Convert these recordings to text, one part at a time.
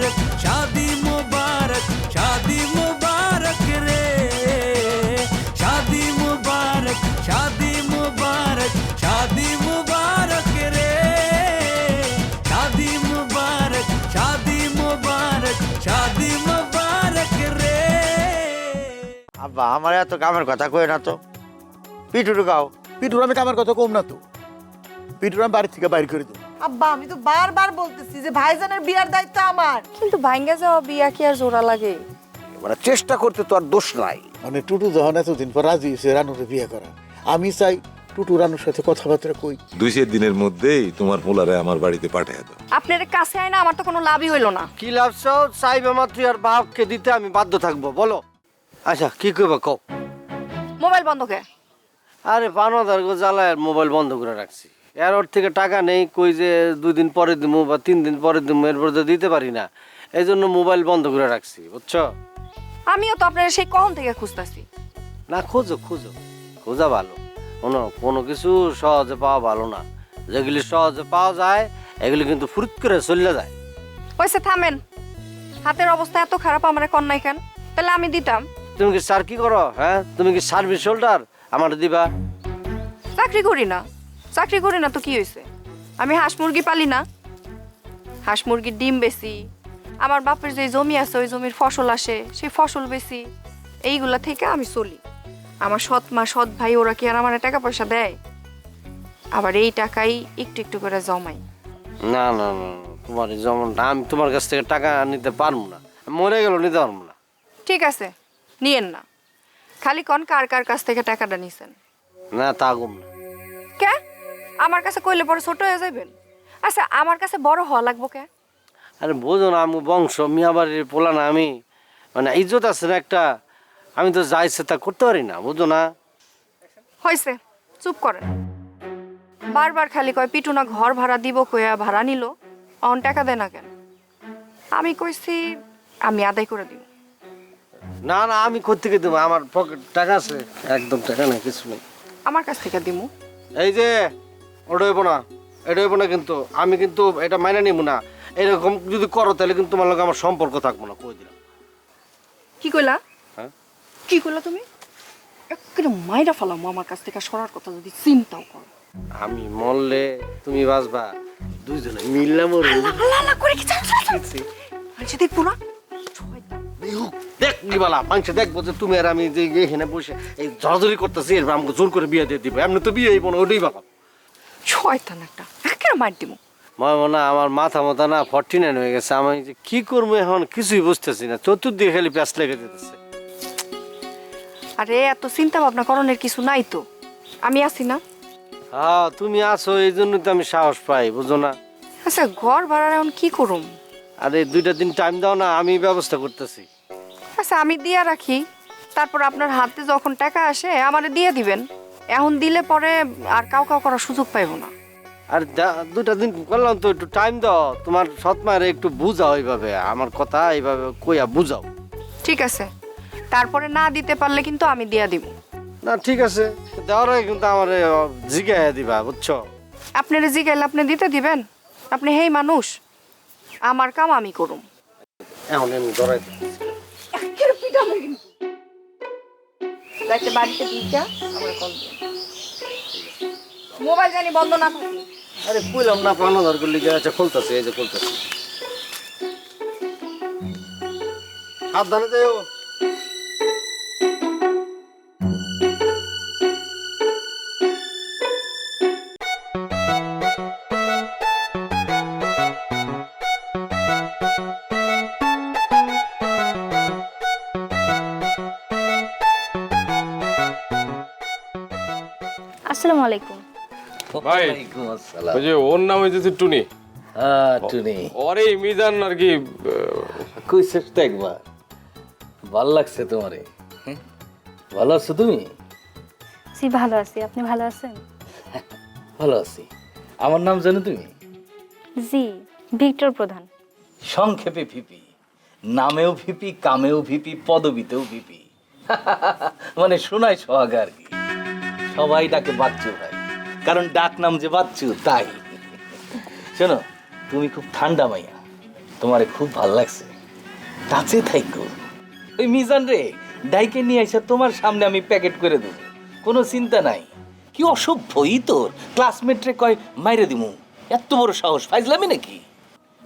मुबारक शादी मुबारक शादी मुबारक रे शादी मुबारक शादी मुबारक शादी मुबारक रे शादी मुबारक शादी मुबारक शादी मुबारक रे আব্বা আমার এত কামের কথা কই না তো পিটুরু গাও পিটুর আমি কামার কথা কম না তো পিটুর আমি বাড়ি থেকে বাইর করে দেবো আব্বা আমি তো বারবার বলতেছি যে ভাইজানের বিয়ার দায়িত্ব আমার। কিন্তু ভাঙ্গা যাওয়া বিয়া কি আর জোড়া লাগে? মানে চেষ্টা করতে তো আর দোষ নাই। মানে টুটু যখন এতদিন পর রাজি হয়েছে রানুরে বিয়ে করা আমি চাই টুটু রানুর সাথে কথাবার্তা কই। দুই চার দিনের মধ্যেই তোমার পোলারে আমার বাড়িতে পাঠিয়ে দাও। আপনার কাছে আয় না আমার তো কোনো লাভই হইল না। কি লাভ চাও চাইবে মাত্র আর বাপকে দিতে আমি বাধ্য থাকব বলো। আচ্ছা কি করব কও? মোবাইল বন্ধ কে? আরে পানোদার গো জ্বালায় মোবাইল বন্ধ করে রাখছি। এর ওর থেকে টাকা নেই কই যে দুই দিন পরে দিমু বা তিন দিন পরে দিমু এরপর তো দিতে পারি না। এই জন্য মোবাইল বন্ধ করে রাখছি বুঝছ? আমিও তো আপনার সেই কখন থেকে খুঁজতেছি। না খোঁজো খোঁজো। খোঁজা ভালো। কোনো কোনো কিছু সহজে পাওয়া ভালো না। যেগুলি সহজে পাওয়া যায় এগুলি কিন্তু ফুরুত করে চলে যায়। হয়েছে থামেন। হাতের অবস্থা এত খারাপ আমার কন্যাই কেন? তাহলে আমি দিতাম। তুমি কি স্যার কি করো হ্যাঁ? তুমি কি সার্ভিস হোল্ডার? আমার দিবা। চাকরি করি না। চাকরি করি না তো কি হয়েছে আমি হাঁস মুরগি পালি না। হাঁস মুরগির ডিম বেশি আমার বাপের যে জমি আছে ওই জমির ফসল আসে সেই ফসল বেশি এইগুলা থেকে আমি চলি। আমার সৎ মা সৎ ভাই ওরা কি আর আমার টাকা পয়সা দেয়? আবার এই টাকাই একটু একটু করে জমাই। না না না তোমার যেমন আমি তোমার কাছ থেকে টাকা নিতে পারব না। মরে গেল নিতে পারব না। ঠিক আছে নিয়েন না। খালি কন কার কার কাছ থেকে টাকাটা নিছেন? না তা গুম না। কে? আমার কাছে কইলে পরে ছোট হয়ে যাবেন আচ্ছা আমার কাছে বড় হওয়া লাগবো কে? আরে বোঝো না আমি বংশ মিয়াবাড়ির পোলা না আমি। মানে ইজ্জত আছে না একটা আমি তো যা ইচ্ছে তা করতে পারি না বুঝো না। হয়েছে চুপ করেন। বারবার খালি কয় পিটু না ঘর ভাড়া দিব কয়া ভাড়া নিল অন টাকা দেয় না কেন? আমি কইছি আমি আদায় করে দিব। না না আমি থেকে দেবো? আমার পকেট টাকা আছে একদম টাকা নেই কিছু নেই। আমার কাছ থেকে দিমু। এই যে ওটা হইব না এটা হইব না কিন্তু আমি কিন্তু এটা মাইনে নিব না। এরকম যদি করো তাহলে কিন্তু তোমার লগে আমার সম্পর্ক থাকব না কই দিলাম। কি কইলা? হ্যাঁ? কি কইলা তুমি? একেবারে মাইরা ফেলাম আমার কাছ থেকে সরার কথা যদি চিন্তাও করো। আমি মরলে তুমি বাঁচবা দুইজনে মিললাম ওর। আল্লাহ করে কি চাচ্ছ মানুষ দেখব না? দেখ নিবালা মানুষ দেখব যে তুমি আর আমি যে এখানে বসে এই জড়াজড়ি করতেছি এরপর আমাকে জোর করে বিয়ে দিয়ে দিবে। এমনি তো বিয়ে হইব না ওটাই বাবা শয়তান একটা একেবারে মার দিব মনে মনে আমার মাথা মাথা না ফর্টি নাইন হয়ে গেছে। আমি যে কি করব এখন কিছুই বুঝতেছি না। চতুর্দিকে খালি প্যাঁচ লেগে যেতেছে। আরে এত চিন্তা ভাবনা করণের কিছু নাই তো। আমি আছি না। হ্যাঁ তুমি আছো এই জন্য তো আমি সাহস পাই বুঝো না। আচ্ছা ঘর ভাড়ার এখন কি করুম? আরে দুইটা দিন টাইম দাও না আমি ব্যবস্থা করতেছি। আচ্ছা আমি দিয়া রাখি। তারপর আপনার হাতে যখন টাকা আসে আমারে দিয়ে দিবেন। এখন দিলে পরে আর কাউ কাউ করার সুযোগ পাইব না। আর দা- দুইটা দিন করলাম তো একটু টাইম দাও। তোমার সৎ মায়ের একটু বুঝাও এইভাবে। আমার কথা এইভাবে কইয়া বুঝাও। ঠিক আছে। তারপরে না দিতে পারলে কিন্তু আমি দিয়া দিব। না ঠিক আছে। দেওয়ার আগে কিন্তু আমার জিজ্ঞাসা দিবা বুঝছ? আপনার জিগাইলে আপনি দিতে দিবেন? আপনি হেই মানুষ। আমার কাম আমি করুম। এখন আমি ধরাই বাড়িতে দিকা আমরা কল মোবাইল জানি বন্ধ না থাকে আরে কইলাম না পানো ধর করলি আচ্ছা খুলতেছে এই যে খুলতেছে। সাবধানে যাও আসসালামু আলাইকুম। ভাই ওই যে ওর নাম হয়েছে টুনি। হ্যাঁ টুনি। ওরে মিজান আর কি কইছিস তো একবার। ভালো লাগছে তোমারে? ভালো আছো তুমি? জি ভালো আছি। আপনি ভালো আছেন? ভালো আছি। আমার নাম জানো তুমি? জি ভিক্টর প্রধান। সংক্ষেপে ভিপি। নামেও ভিপি কামেও ভিপি পদবিতেও ভিপি। মানে শোনায় সোহাগ আর কি। সবাই ডাকে বাচ্চু ভাই। কারণ ডাক নাম যে বাচ্চু তাই। শোনো তুমি খুব ঠান্ডা মাইয়া। তোমারে খুব ভালো লাগছে। কাছে থাইকো। ওই মিজান রে ডাইকে নিয়ে এসে তোমার সামনে আমি প্যাকেট করে দেবো। কোনো চিন্তা নাই। কি অসভ্যই তোর। ক্লাসমেট রে কয় মাইরে দিমু। এত বড় সাহস ফাইজলামি নাকি?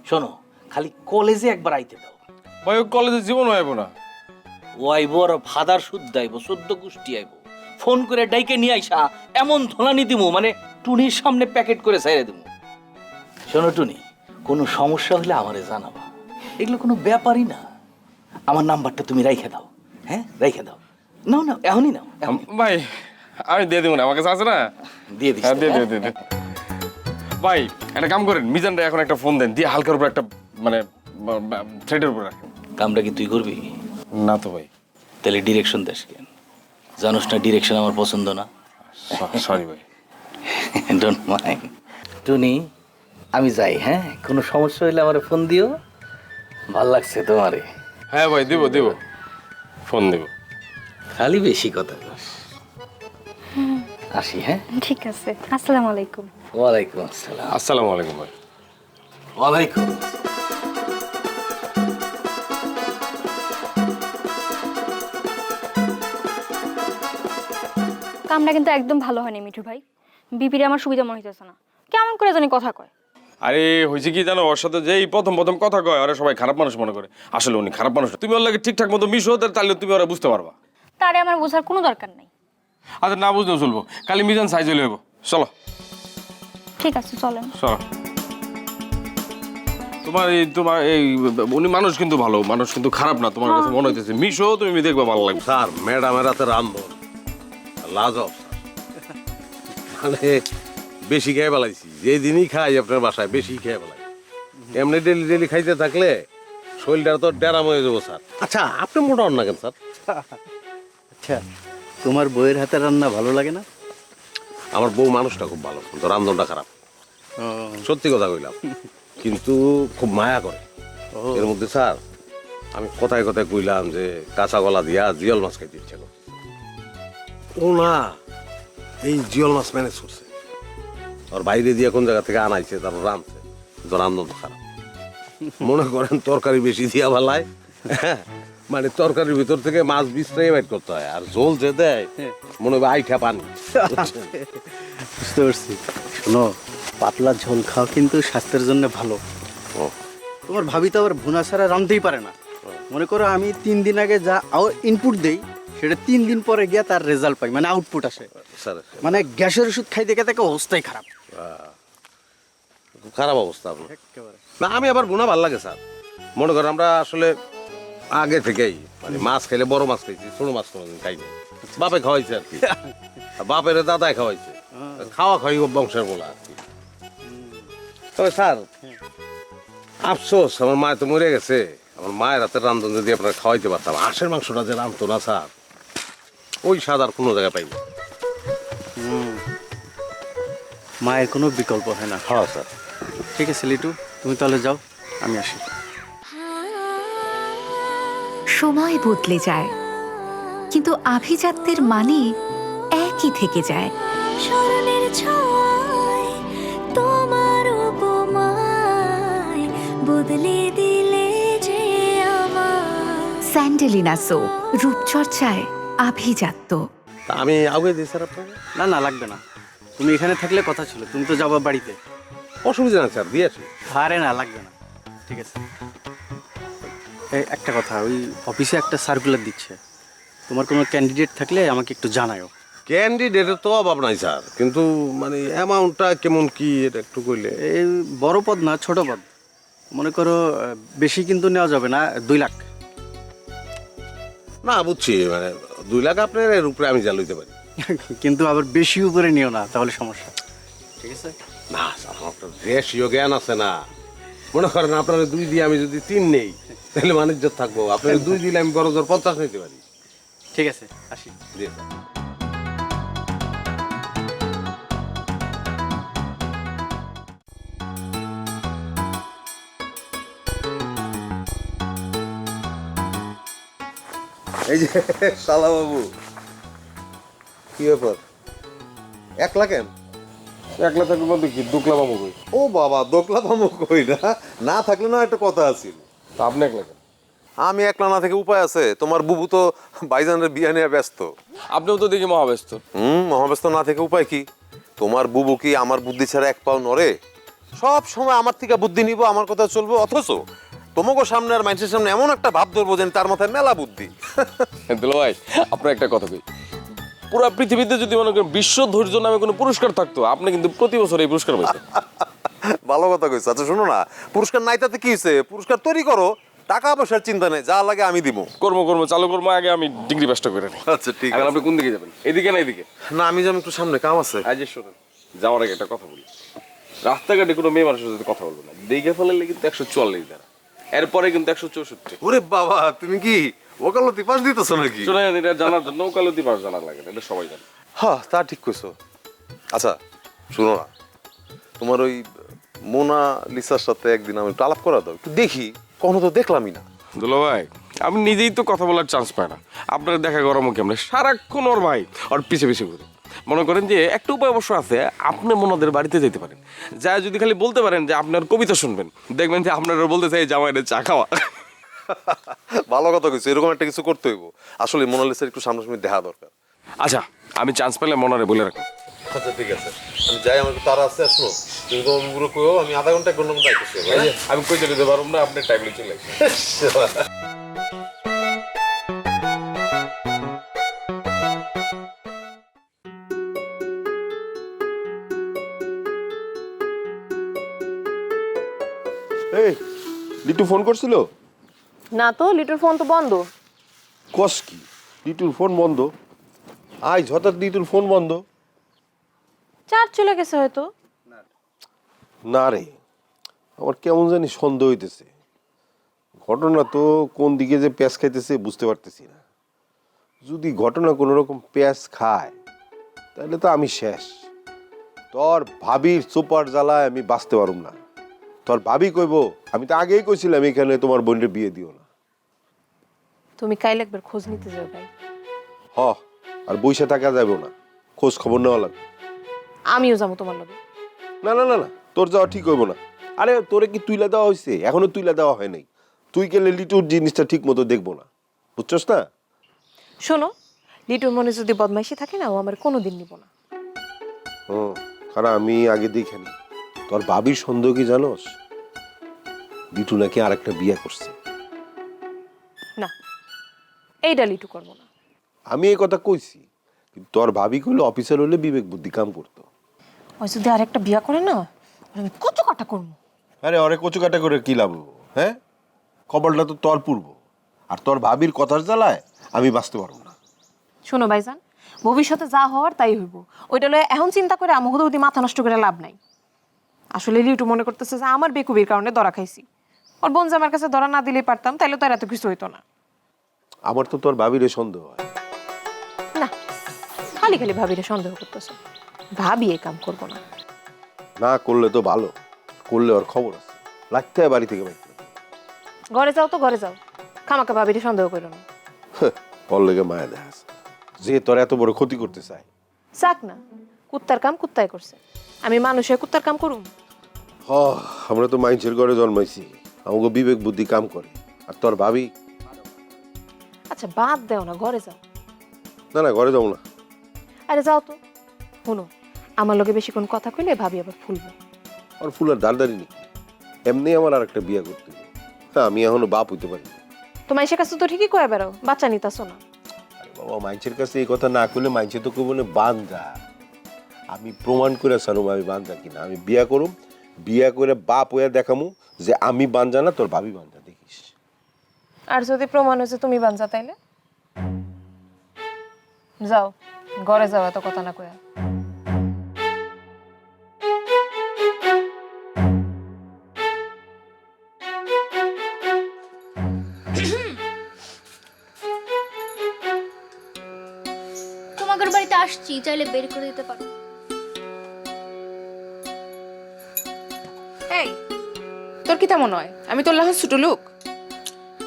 শোনো খালি কলেজে একবার আইতে দাও। ভাই কলেজে জীবন হইব না। ও আইব আর ফাদার শুদ্ধ আইব সদ্য গোষ্ঠী আইব। ফোন করে ডাইকে নিয়ে আইসা এমন ধোলানি দিমু মানে টুনির সামনে প্যাকেট করে সাইরে দিমু। শোনো টুনি কোনো সমস্যা হলে আমারে জানাবা। এগুলো কোনো ব্যাপারই না। আমার নাম্বারটা তুমি রাইখে দাও। হ্যাঁ রাইখে দাও। নাও নাও এখনই নাও এখনই। ভাই আমি দিয়ে দিব না আমার কাছে আছে না? দিয়ে দিস। হ্যাঁ দিয়ে? দিয়ে দিয়ে ভাই একটা কাম করেন মিজানটা এখন একটা ফোন দেন দিয়ে হালকার উপর একটা মানে থ্রেডের উপর রাখেন। কামটা কি তুই করবি? না তো ভাই। তাহলে ডিরেকশন দেশ কেন? জানোস না ডিরেকশন আমার পছন্দ না। সরি ভাই। ডোন্ট মাইন্ড টুনি আমি যাই হ্যাঁ? কোনো সমস্যা হইলে আমার ফোন দিও। ভালো লাগছে তোমারে। হ্যাঁ ভাই দিব দিব। ফোন দিব। খালি বেশি কথা আসি হ্যাঁ? ঠিক আছে। আসসালামু আলাইকুম। ওয়ালাইকুম আসসালাম। আসসালামু আলাইকুম ভাই। ওয়ালাইকুম। কামটা কিন্তু একদম ভালো হয়নি মিঠু ভাই। বিপিরে আমার সুবিধা মনে হইতেছে না। কেমন করে জানি কথা কয়। আরে হয়েছে কি জানো? ওর সাথে যেই প্রথম প্রথম কথা কয় ওরা সবাই খারাপ মানুষ মনে করে। আসলে উনি খারাপ মানুষ তুমি ওর লাগে ঠিকঠাক মতো মিশো তাহলে- তাহলে তুমি ওরা বুঝতে পারবা। তারে আমার বোঝার কোনো দরকার নাই। আচ্ছা না বুঝলেও চলবো। কালি মিজান সাইজ হইলে হইব। চলো। ঠিক আছে চলেন। চলো। তোমার এই তোমার এই উনি মানুষ কিন্তু ভালো মানুষ কিন্তু খারাপ না। তোমার কাছে মনে হইতেছে মিশো তুমি দেখবা ভালো লাগবে। স্যার ম্যাডামের হাতে রান্ধন লাজব মানে বেশি খেয়ে বেলাইছি যে দিনই খাই আপনার বাসায় বেশি খেয়ে বেলাই এমনি ডেলি ডেলি খাইতে থাকলে শরীরটা তো ডেরাম হয়ে যাব স্যার। আচ্ছা আপনি মোটা হন না কেন স্যার? আচ্ছা তোমার বইয়ের হাতে রান্না ভালো লাগে না? আমার বউ মানুষটা খুব ভালো কিন্তু রান্ধনটা খারাপ। সত্যি কথা কইলাম। কিন্তু খুব মায়া করে। এর মধ্যে স্যার আমি কথায় কথায় কইলাম যে কাঁচা গলা দিয়া জিয়ল মাছ খাইতে ইচ্ছা ও না এই জিয়ল মাছ ম্যানেজ করছে। আর বাইরে দিয়ে কোন জায়গা থেকে আনাইছে তারপর রাঁধছে কিন্তু রান্ধন খারাপ। মনে করেন তরকারি বেশি দিয়া ভালায় মানে তরকারির ভিতর থেকে মাছ বিছটাই বাইট করতে হয় আর ঝোল যে দেয় মনে হবে আইঠা পানি? বুঝতে পারছি। শোনো পাতলা ঝোল খাও কিন্তু স্বাস্থ্যের জন্য ভালো। তোমার ভাবি তো আবার ভুনা ছাড়া রাঁধতেই পারে না। মনে করো আমি তিন দিন আগে যা ইনপুট দেই সেটা তিন দিন পরে গিয়ে তার রেজাল্ট পাই মানে আউটপুট আসে। স্যার। মানে গ্যাসের ওষুধ খাইতে খাইতে একে অবস্থাই খারাপ। খুব খারাপ অবস্থা আপনার। না আমি আবার গুণা ভালো লাগে স্যার। মনে করেন আমরা আসলে আগে থেকেই মানে মাছ খেলে বড় মাছ খাইছি ছোট মাছ কোনোদিন খাইনি। বাপে খাওয়াইছে আর কি। বাপের দাদাই খাওয়াইছে। খাওয়া খাওয়াই বংশের বলা আর কি। তবে স্যার আফসোস আমার মা তো মরে গেছে। আমার মায়ের হাতের রান্ধন যদি আপনার খাওয়াইতে পারতাম হাঁসের মাংসটা যে রান্ধতো না স্যার। ওই স্বাদ আর কোনো জায়গায় পাইনি। মায়ের কোনো বিকল্প হয় না। হ্যাঁ স্যার। ঠিক আছে লিটু তুমি তাহলে যাও আমি আসি। সময় বদলে যায় কিন্তু আভিজাত্যের মানে একই থেকে যায়। স্মরণের ছয় তোমার উপমায় বদলে দিলে যে আমার স্যান্ডেলিনা সো রূপচর্চায় আভিজাত্য। আমি আগে দিই স্যার আপনাকে? না না লাগবে না। তুমি এখানে থাকলে কথা ছিল তুমি তো যাবা বাড়িতে। অসুবিধা না স্যার দিয়েছি আরে না লাগবে না। ঠিক আছে। এই একটা কথা ওই অফিসে একটা সার্কুলার দিচ্ছে। তোমার কোনো ক্যান্ডিডেট থাকলে আমাকে একটু জানাও ক্যান্ডিডেটের তো অভাব নাই স্যার কিন্তু মানে অ্যামাউন্টটা কেমন কি এটা একটু কইলে। এই বড় পদ না ছোট পদ। মনে করো বেশি কিন্তু নেওয়া যাবে না দুই লাখ। না বুঝছি মানে দুই লাখ আপনার এর উপরে আমি যা লইতে পারি। কিন্তু আবার বেশি উপরে নিও না তাহলে সমস্যা। ঠিক আছে? না স্যার আমার তো রেশিও জ্ঞান আছে না। মনে করেন আপনার দুই দিয়ে আমি যদি তিন নেই তাহলে বাণিজ্য থাকব। আপনার দুই দিলে আমি বড় জোর পঞ্চাশ নিতে পারি। ঠিক আছে আসি। জি স্যার। এই যে শালা বাবু কি ব্যাপার? একলা কেন? একলা থাকলে বলতে কি দুকলা বাবু কই? ও বাবা দোকলা পামো কই না? না থাকলে না একটা কথা আছে। তা আপনি একলা কেন? আমি একলা না থেকে উপায় আছে? তোমার বুবু তো বাইজানের বিয়া নিয়ে ব্যস্ত। আপনিও তো দেখি মহাব্যস্ত। হুম মহাব্যস্ত না থেকে উপায় কি? তোমার বুবু কি আমার বুদ্ধি ছাড়া এক পাও নড়ে? সব সময় আমার থেকে বুদ্ধি নিব আমার কথা চলবে অথচ তোমাকে সামনে আর মানুষের সামনে এমন একটা ভাব ধরবো যে তার মাথায় মেলা বুদ্ধি। দুলো ভাই আপনার একটা কথা কই। পুরো পৃথিবীতে যদি মনে করেন বিশ্ব ধৈর্য নামে কোনো পুরস্কার থাকতো আপনি কিন্তু প্রতি বছর এই পুরস্কার পাইতেন। ভালো কথা কইছো। আচ্ছা শোনো না পুরস্কার নাই তাতে কি হয়েছে পুরস্কার তৈরি করো টাকা পয়সার চিন্তা নেই যা লাগে আমি দিব কর্ম কর্ম চালু কর্ম আগে আমি ডিগ্রি পাসটা করে নিই। আচ্ছা ঠিক আছে। আপনি কোন দিকে যাবেন? এদিকে না এদিকে? না আমি যেমন একটু সামনে কাম আছে। আজ শোনেন যাওয়ার আগে একটা কথা বলি। রাস্তাঘাটে কোনো মেয়ে মানুষের সাথে কথা বলব না। দেখে ফেলালে কিন্তু একশো চুয়াল্লিশ দ্বারা এরপরে কিন্তু একশো চৌষট্টি। ওরে বাবা তুমি কি ওকালতি পাস দিতেছো নাকি? শোনেন এটা জানার জন্য ওকালতি পাস জানা লাগে না, এটা সবাই জানে। হ্যাঁ তা ঠিক কইছো। আচ্ছা শুনো না। তোমার ওই মোনা লিসার সাথে একদিন আমি একটু আলাপ করা দাও একটু দেখি কখনো তো দেখলামই না। দুলো ভাই আমি নিজেই তো কথা বলার চান্স পাই না। আপনার দেখা গরমও কেমন? সারাক্ষণ ওর ভাই ওর পিছে পিছে ঘুরে। মনে করেন যে একটা উপায় অবশ্য আছে আপনি মোনাদের বাড়িতে যেতে পারেন। যা যদি খালি বলতে পারেন যে আপনার কবিতা শুনবেন দেখবেন যে আপনারা বলতে চাই জামাইনের চা খাওয়া। ভালো কথা কইছো এরকম একটা কিছু করতে হইব। আসলে মোনালিসার একটু সামনাসামনি দেখা দরকার। আচ্ছা আমি চান্স পেলে মনারে বলে রাখি। আচ্ছা ঠিক আছে। আমি যাই আমার তারা আছে আসলো। তুমি তো কইও আমি আধা ঘণ্টা এক ঘণ্টার মধ্যে আইতেছি হ্যাঁ? আমি কই যেতে পারব না আপনার টাইমে চলে এই লিটু ফোন করছিল? না তো লিটুর ফোন তো বন্ধ। কস কি? লিটুর ফোন বন্ধ। আজ হঠাৎ লিটুর ফোন বন্ধ। চার্জ চলে গেছে হয়তো। না রে আমার কেমন জানি সন্দেহ হইতেছে। ঘটনা তো কোন দিকে যে প্যাঁচ খাইতেছে বুঝতে পারতেছি না। যদি ঘটনা কোনো রকম প্যাঁচ খায় তাহলে তো আমি শেষ। তোর ভাবির সুপার জ্বালায় আমি বাঁচতে পারুম না। তোর ভাবি কইব আমি তো আগেই কইছিলাম এখানে তোমার বোনের বিয়ে দিও না। তুমি কাইলে একবার খোঁজ নিতে যাও ভাই। হ আর বইসে থাকা যাবে না খোঁজ খবর নেওয়া লাগবে। আমিও যাব তোমার লগে। না না না না তোর যাওয়া ঠিক হইব না। আরে তোরে কি তুইলা দেওয়া হয়েছে এখনও তুইলা দেওয়া হয় নাই। তুই গেলে লিটুর জিনিসটা ঠিক মতো দেখব না। বুঝছস না? শোনো লিটুর মনে যদি বদমাইশি থাকে না ও আমার কোনো দিন নিব না। হুম কারণ আমি আগে দেখিনি তোর বাবির সন্দেহ কি জানোস? লিটু নাকি আর একটা বিয়ে করছে। না এইটা লিটু করব না। আমি এই কথা কইছি কিন্তু তোর ভাবি কইলে অফিসার হলে বিবেক বুদ্ধি কাম করতো। ওই যদি আরেকটা বিয়া করে না আমি কত কাটা করব। আরে অরে কচু কাটা করে কি লাভ? হব, হ্যাঁ? কবলটা তো তোর পূর্ব। আর তোর ভাবির কথার জ্বালায় আমি বাঁচতে পারব না। শোনো ভাইজান ভবিষ্যতে যা হওয়ার তাই হইব। ওইটা লয়ে এখন চিন্তা করে আমার হুদুদি মাথা নষ্ট করে লাভ নাই। আসলে লিটু মনে করতেছে যে আমার বেকুবির কারণে ধরা খাইছি। ওর বোন আমার কাছে ধরা না দিলেই পারতাম তাইলে তো আর এত কিছু হইতো না। আমার তো তোর ভাবিরে সন্দেহ হয়। না খালি খালি ভাবিরে সন্দেহ করতেছে। ভাবি এই কাম করব না। না করলে তো ভালো করলে ওর খবর আছে। লাগতে হয় বাড়ি থেকে বাইতে ঘরে যাও তো ঘরে যাও। খামাকে ভাবিরে সন্দেহ করো না। ওর লেগে মায়া দেখাস যে তোর এত বড় ক্ষতি করতে চায়। যাক না কুত্তার কাম কুত্তায় করছে। আমি মানুষের কুত্তার কাম করুম? হ আমরা তো মাইনছের ঘরে জন্মাইছি। আমাকে বিবেক বুদ্ধি কাম করে। আর তোর ভাবি? আচ্ছা বাদ দেও না ঘরে যাও। না না ঘরে যাও না। আরে যাও তো। শোনো আমার লগে বেশি কোন কথা কইলে ভাবি আবার ফুলবো। আর ফুলের দাঁড়দারি নেই। এমনি আমার আর একটা বিয়া করতে হবে। হ্যাঁ আমি এখনও বাপ হইতে পারি না। তো মাইসের কাছে তো ঠিকই কয়ে বেড়াও বাচ্চা নিতাছো না। বাবা মাইনছের কাছে এই কথা না করলে মাইনছে তো কেউ বলে বান্দা। আমি প্রমাণ করে সারুম আমি বান্দা কিনা। আমি বিয়া করুম বিয়া করে বাপ হয়ে দেখামু যে আমি বাঞ্জা না তোর ভাবি বানজা দেখিস। আর যদি প্রমাণ হয়েছে তুমি বানজা তাইলে? যাও ঘরে যাও এত কথা না কয়া। তোমাদের বাড়িতে আসছি চাইলে বের করে দিতে পারো। তোর কি তেমন হয়? আমি তোর লাহে ছোট লোক।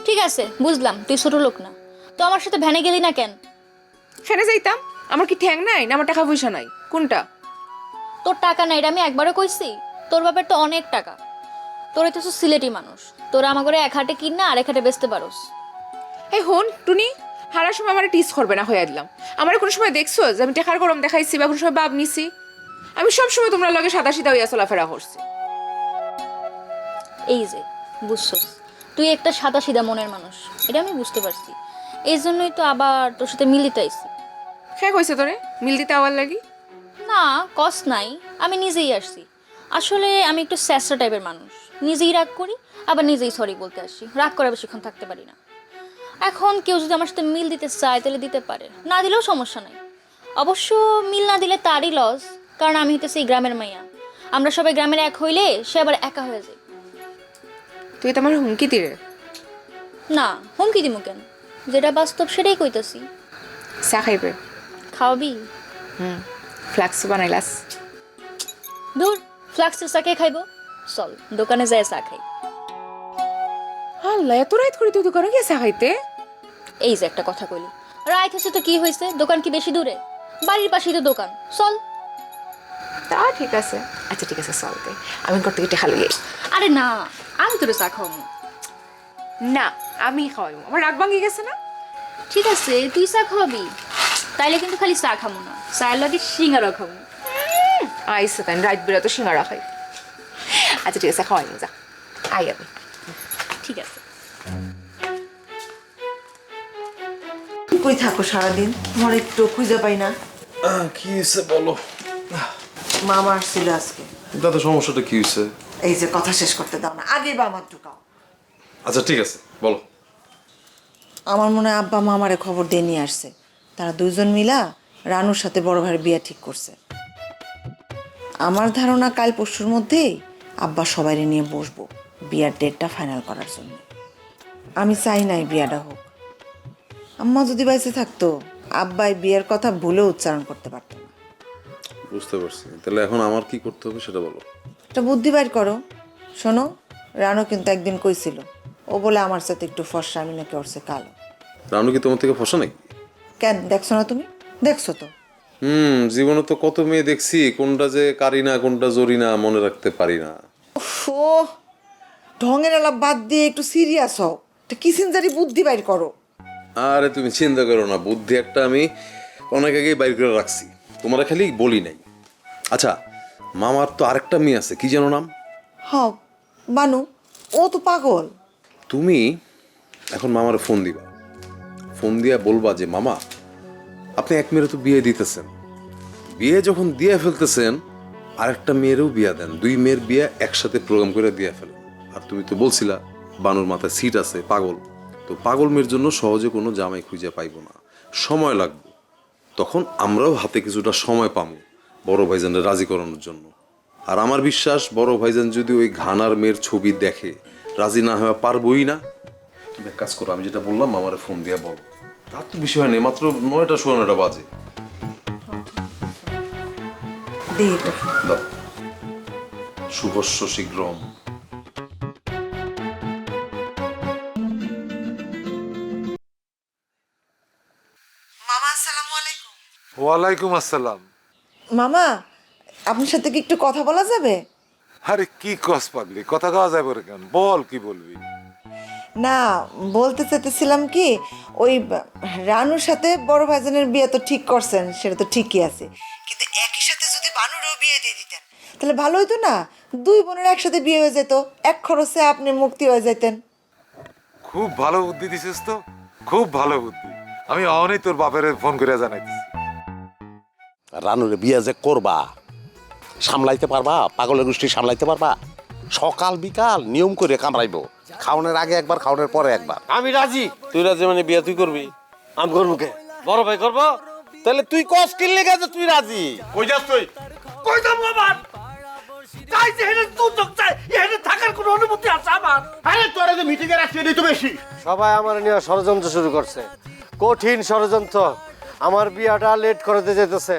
ঠিক আছে বুঝলাম তুই ছোট লোক না। তো আমার সাথে ভ্যানে গেলি না কেন? ফেনে যাইতাম। আমার কি ঠ্যাং নাই না আমার টাকা পয়সা নাই? কোনটা? তোর টাকা নাই এটা আমি একবারও কইছি। তোর বাপের তো অনেক টাকা। তোর তো সিলেটি মানুষ। তোরা আমার করে এক হাটে কিন না আর এক হাটে বেচতে পারোস। এই হন টুনি হারার সময় আমার টিস করবে না হয়ে দিলাম। আমার কোনো সময় দেখছ যে আমি টেকার গরম দেখাইছি বা কোনো সময় বাপ নিছি? আমি সব সময় তোমরা লগে সাদা সিধা হইয়া চলাফেরা করছি। এই যে বুঝছস? তুই একটা সাদা সিধা মনের মানুষ। এটা আমি বুঝতে পারছি। এই জন্যই তো আবার তোর সাথে মিলিতে আইছি হ্যাঁ কইছে তোরে? মিল দিতে আওয়ার লাগি? না কস নাই। আমি নিজেই আসছি। আসলে আমি একটু স্যাসরা টাইপের মানুষ। নিজেই রাগ করি আবার নিজেই সরি বলতে আসি। রাগ করে বেশিক্ষণ থাকতে পারি না। এখন কেউ যদি আমার সাথে মিল দিতে চায় তাহলে দিতে পারে। না দিলেও সমস্যা নাই। অবশ্য মিল না দিলে তারই লস কারণ আমি হইতেছি গ্রামের মাইয়া। আমরা সবাই গ্রামের এক হইলে সে আবার একা হয়ে যায়। তুই তো আমার হুমকি দিরে না হুমকি দিমু কেন? যেটা বাস্তব সেটাই কইতাছি। চা খাইবে? খাওয়াবি? হুম ফ্লাক্স বানাইলাস। দূর ফ্লাক্সের চা কে খাইবো? চল দোকানে যায় চা খাই। আল্লাহ এত রাত করে তুই দোকানে গিয়ে চা খাইতে? এই যে একটা কথা কইলি। রাইত হচ্ছে তো কি হয়েছে দোকান কি বেশি দূরে? বাড়ির পাশেই তো দোকান। চল। তা ঠিক আছে। আচ্ছা ঠিক আছে চলতে আমি করতে গিয়ে খালি আরে না। আমি তোরে চা খাওয়াবো না আমি খাওয়াইবো আমার রাগ ভাঙি গেছে না? ঠিক আছে তুই চা খাওয়াবি। তাইলে কিন্তু খালি চা খামো না। চায়ের লাগে সিঙ্গারা খাব আইসে তাই রাত বেড়া তো সিঙ্গারা খাই। আচ্ছা ঠিক আছে খাওয়াই যা। আই আমি ঠিক আছে। কই থাকো সারাদিন? তোমার একটু খুঁজে পাই না। কি হয়েছে বলো? মামা আসছিল আজকে। দাদা সমস্যাটা কি হয়েছে এই যে কথা শেষ করতে দাও না আগে বা আমার ঢুকাও। আচ্ছা ঠিক আছে বলো। আমার মনে হয় আব্বা মামারে খবর দিয়ে নিয়ে আসছে। তারা দুজন মিলা রানুর সাথে বড় ভাইয়ের বিয়ে ঠিক করছে। আমার ধারণা কাল পরশুর মধ্যেই আব্বা সবাইরে নিয়ে বসবো বিয়ার ডেটটা ফাইনাল করার জন্য। আমি চাই নাই বিয়াটা হোক। আম্মা যদি বাইসে থাকতো আব্বাই বিয়ের কথা ভুলেও উচ্চারণ করতে পারতো না। বুঝতে পারছি। তাহলে এখন আমার কি করতে হবে সেটা বলো। একটা বুদ্ধি বাইর করো। শোনো রানু কিন্তু একদিন কইছিল ও বলে আমার সাথে একটু ফর্সা আমি নাকি ওর সে কালো। রানু কি তোমার থেকে ফসা নাকি? কেন দেখছ না তুমি? দেখছ তো। হুম জীবনে তো কত মেয়ে দেখছি কোনটা যে কারিনা কোনটা জরিনা মনে রাখতে পারি না। ও ঢঙের আলাপ বাদ দিয়ে একটু সিরিয়াস হও। একটা কিসিনজারি বুদ্ধি বাইর করো? আরে তুমি চিন্তা করো না বুদ্ধি একটা আমি অনেক আগেই বাইর করে রাখছি। তোমরা খালি বলি নাই। আচ্ছা মামার তো আরেকটা মেয়ে আছে কি যেন নাম? হ বানু ও তো পাগল। তুমি এখন মামার ফোন দিবা। ফোন দিয়া বলবা যে মামা আপনি এক মেয়ের তো বিয়ে দিতেছেন। বিয়ে যখন দিয়ে ফেলতেছেন আরেকটা মেয়েরও বিয়া দেন। দুই মেয়ের বিয়ে একসাথে প্রোগ্রাম করে দিয়ে ফেলেন। আর তুমি তো বলছিলা বানুর মাথায় সিট আছে পাগল। তো পাগল মেয়ের জন্য সহজে কোনো জামাই খুঁজে পাইব না। সময় লাগবে। তখন আমরাও হাতে কিছুটা সময় পাবো বড় ভাইজানরা রাজি করানোর জন্য। আর আমার বিশ্বাস বড় ভাইজান যদি ওই ঘানার মেয়ের ছবি দেখে রাজি না হওয়া পারবই না। তুমি এক কাজ করো আমি যেটা বললাম আমার ফোন দিয়ে বলো। তার তো বিষয় নেই মাত্র নয়টা সোয়া নয়টা বাজে দাও। শুভস্য শীঘ্রম। মামা আসসালামু আলাইকুম। ওয়ালাইকুম আসসালাম। মামা আপনার সাথে কি একটু কথা বলা যাবে? আরে কি কস পাগলি কথা কওয়া যাবে রে কেন? বল কি বলবি? না বলতে চাইতেছিলাম কি ওই রানুর সাথে বড় ভাইজানের বিয়ে তো ঠিক করছেন সেটা তো ঠিকই আছে। কিন্তু একই সাথে যদি বানুরও বিয়ে দিয়ে দিতেন তাহলে ভালো হতো না? দুই বোনের একসাথে বিয়ে হয়ে যেত এক খরচে আপনি মুক্তি হয়ে যেতেন খুব ভালো বুদ্ধি দিছিস তো খুব ভালো বুদ্ধি। আমি অনেক তোর বাপের ফোন করে জানাইতেছি। রানুরে বিয়ে যে করবা সামলাইতে পারবা পাগলের গোষ্ঠী সামলাইতে পারবা সকাল বিকাল নিয়ম করে কামড়াইবো। খাওয়ানোর আগে একবার খাওয়ানোর পরে একবার। আমি রাজি। তুই রাজি মানে বিয়া তুই করবি? আমি করব কে? বড় ভাই করব? তাহলে তুই কস কিনলে গেছে তুই রাজি? কই যাস তুই? কই যাব আমার চাই যে তুই তো চাই এখানে থাকার কোনো অনুমতি আছে আমার। আরে তোরা যে মিটিং এ রাখছিস এটাই তো বেশি। সবাই আমার নিয়ে ষড়যন্ত্র শুরু করছে। কঠিন ষড়যন্ত্র। আমার বিয়াটা লেট করতে যেতেছে।